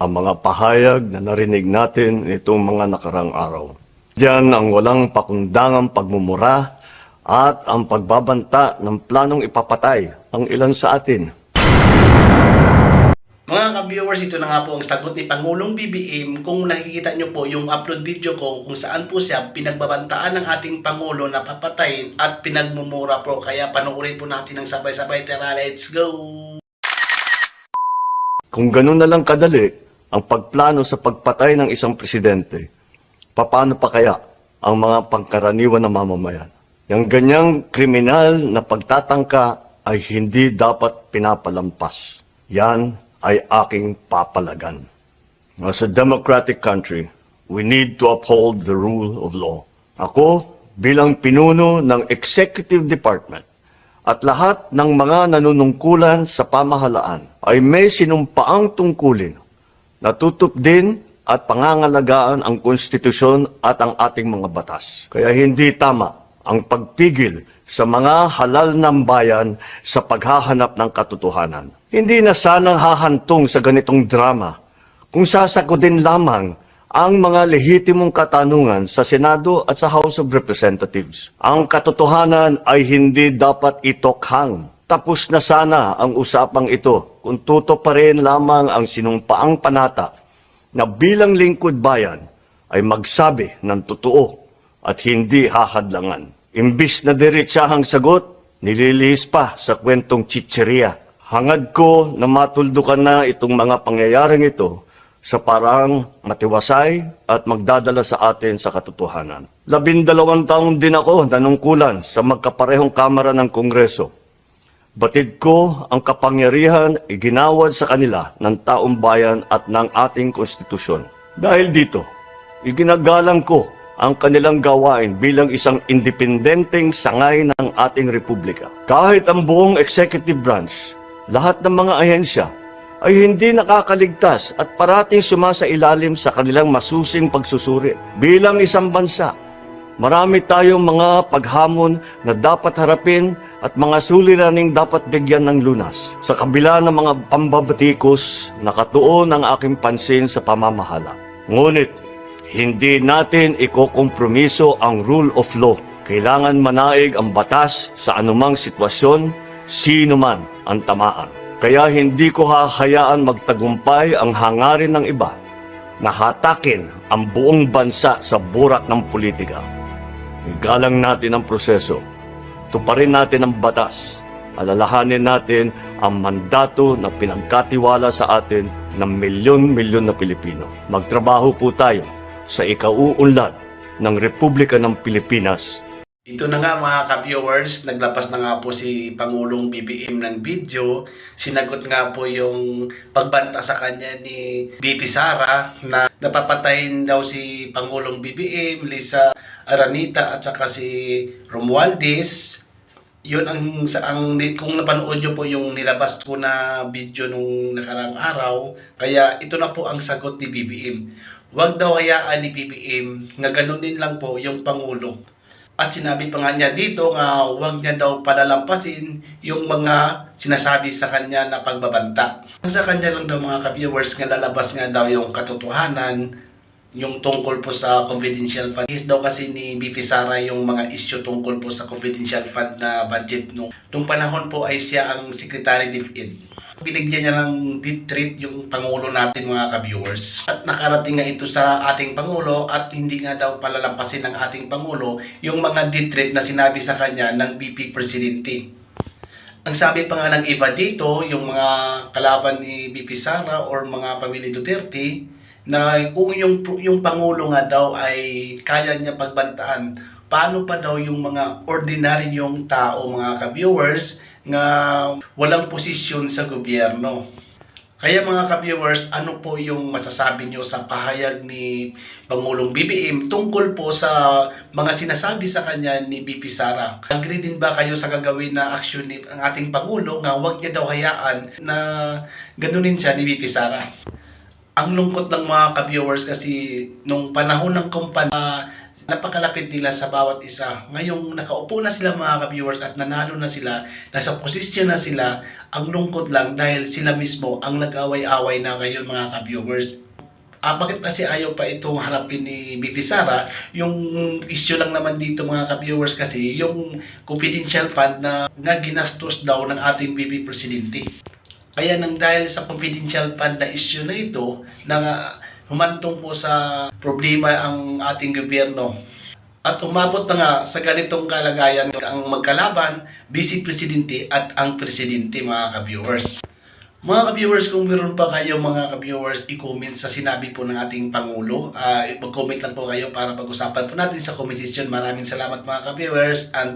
ang mga pahayag na narinig natin itong mga nakarang araw. Diyan ang walang pakundangang pagmumura at ang pagbabanta ng planong ipapatay ang ilan sa atin. Mga ka-viewers, ito na nga po ang sagot ni Pangulong BBM kung nakikita nyo po yung upload video ko kung saan po siya pinagbabantaan ng ating Pangulo na papatayin at pinagmumura po. Kaya panoorin po natin ng sabay-sabay. Tara, let's go! Kung ganun na lang kadali ang pagplano sa pagpatay ng isang presidente, paano pa kaya ang mga pangkaraniwan na mamamayan? Yung ganyang kriminal na pagtatangka ay hindi dapat pinapalampas. Yan ay aking papalagan. As a democratic country, we need to uphold the rule of law. Ako, bilang pinuno ng Executive Department, at lahat ng mga nanunungkulan sa pamahalaan ay may sinumpaang tungkulin na tutup din at pangangalagaan ang konstitusyon at ang ating mga batas. Kaya hindi tama ang pagpigil sa mga halal ng bayan sa paghahanap ng katotohanan. Hindi na sana hahantong sa ganitong drama kung sasakodin lamang ang mga lehitimong katanungan sa Senado at sa House of Representatives. Ang katotohanan ay hindi dapat itokhang. Tapos na sana ang usapang ito kung tuto pa rin lamang ang sinumpaang panata na bilang lingkod bayan ay magsabi ng totoo at hindi hahadlangan. Imbis na diretsahang sagot, nililihis pa sa kwentong chicheria. Hangad ko na matuldukan na itong mga pangyayaring ito sa parang matiwasay at magdadala sa atin sa katotohanan. Labindalawang taon din ako nanungkulan sa magkaparehong kamara ng Kongreso. Batid ko ang kapangyarihan iginawad sa kanila ng taong bayan at ng ating konstitusyon. Dahil dito, iginagalang ko ang kanilang gawain bilang isang independenteng sangay ng ating republika. Kahit ang buong executive branch, lahat ng mga ahensya ay hindi nakakaligtas at parating sumasa ilalim sa kanilang masusing pagsusuri. Bilang isang bansa, marami tayong mga paghamon na dapat harapin at mga suliraning dapat bigyan ng lunas. Sa kabila ng mga pambabatikos, nakatuon ang aking pansin sa pamamahala. Ngunit, hindi natin ikokompromiso ang rule of law. Kailangan manaig ang batas sa anumang sitwasyon, sino man ang tamaan. Kaya hindi ko hahayaan magtagumpay ang hangarin ng iba na hatakin ang buong bansa sa burak ng politika. Igalang natin ang proseso. Tuparin natin ang batas. Alalahanin natin ang mandato na pinagkatiwala sa atin ng milyon-milyon na Pilipino. Magtrabaho po tayo sa ikauunlad ng Republika ng Pilipinas Ito na nga mga ka-viewers, naglabas na nga po si Pangulong BBM ng video. Sinagot nga po yung pagbanta sa kanya ni BP Sara na napapatayin daw si Pangulong BBM, Lisa Aranita at saka si Romualdez. Yun ang, sa, ang kung napanood nyo po yung nilabas ko na video nung nakarang araw, kaya ito na po ang sagot ni BBM. Huwag daw hayaan ni BBM na ganunin lang po yung Pangulo. At sinabi pa nga niya dito nga huwag niya daw palalampasin yung mga sinasabi sa kanya na pagbabanta. Sa kanya lang daw mga ka-viewers nga lalabas nga daw yung katotohanan yung tungkol po sa confidential fund. Is daw kasi ni BP Sara yung mga issue tungkol po sa confidential fund na budget nung, nung panahon po ay siya ang Secretary DepEd. Binigyan niya ng deep treat yung Pangulo natin mga ka-viewers. At nakarating nga ito sa ating Pangulo at hindi nga daw palalampasin ng ating Pangulo yung mga deep treat na sinabi sa kanya ng BP Presidente. Ang sabi pa nga ng iba dito, yung mga kalaban ni BP Sara or mga pamilya Duterte, na kung yung, yung Pangulo nga daw ay kaya niya pagbantaan, paano pa daw yung mga ordinaryong tao, mga ka-viewers, nga walang posisyon sa gobyerno. Kaya mga ka-viewers, ano po yung masasabi nyo sa pahayag ni Pangulong BBM tungkol po sa mga sinasabi sa kanya ni BP Sara? Agree din ba kayo sa gagawin na aksyon ni ang ating Pangulo nga huwag niya daw hayaan na ganunin siya ni BP Sara? Ang lungkot ng mga ka-viewers kasi nung panahon ng kumpanya napakalapit nila sa bawat isa. Ngayong nakaupo na sila mga ka-viewers at nanalo na sila, nasa posisyon na sila, ang lungkot lang dahil sila mismo ang nag-away-away na ngayon mga ka-viewers. Ah, bakit kasi ayaw pa itong harapin ni BP Sara? Yung issue lang naman dito mga ka-viewers kasi yung confidential fund na, na ginastos daw ng ating BP Presidente. Kaya nang dahil sa confidential fund na issue na ito, na humantong po sa problema ang ating gobyerno. At umabot na nga sa ganitong kalagayan ang magkalaban, Vice Presidente at ang Presidente mga ka-viewers. Mga ka-viewers, kung meron pa kayo mga ka-viewers, i-comment sa sinabi po ng ating Pangulo. Ah, mag-comment lang po kayo para pag-usapan po natin sa comment section. Maraming salamat mga ka-viewers and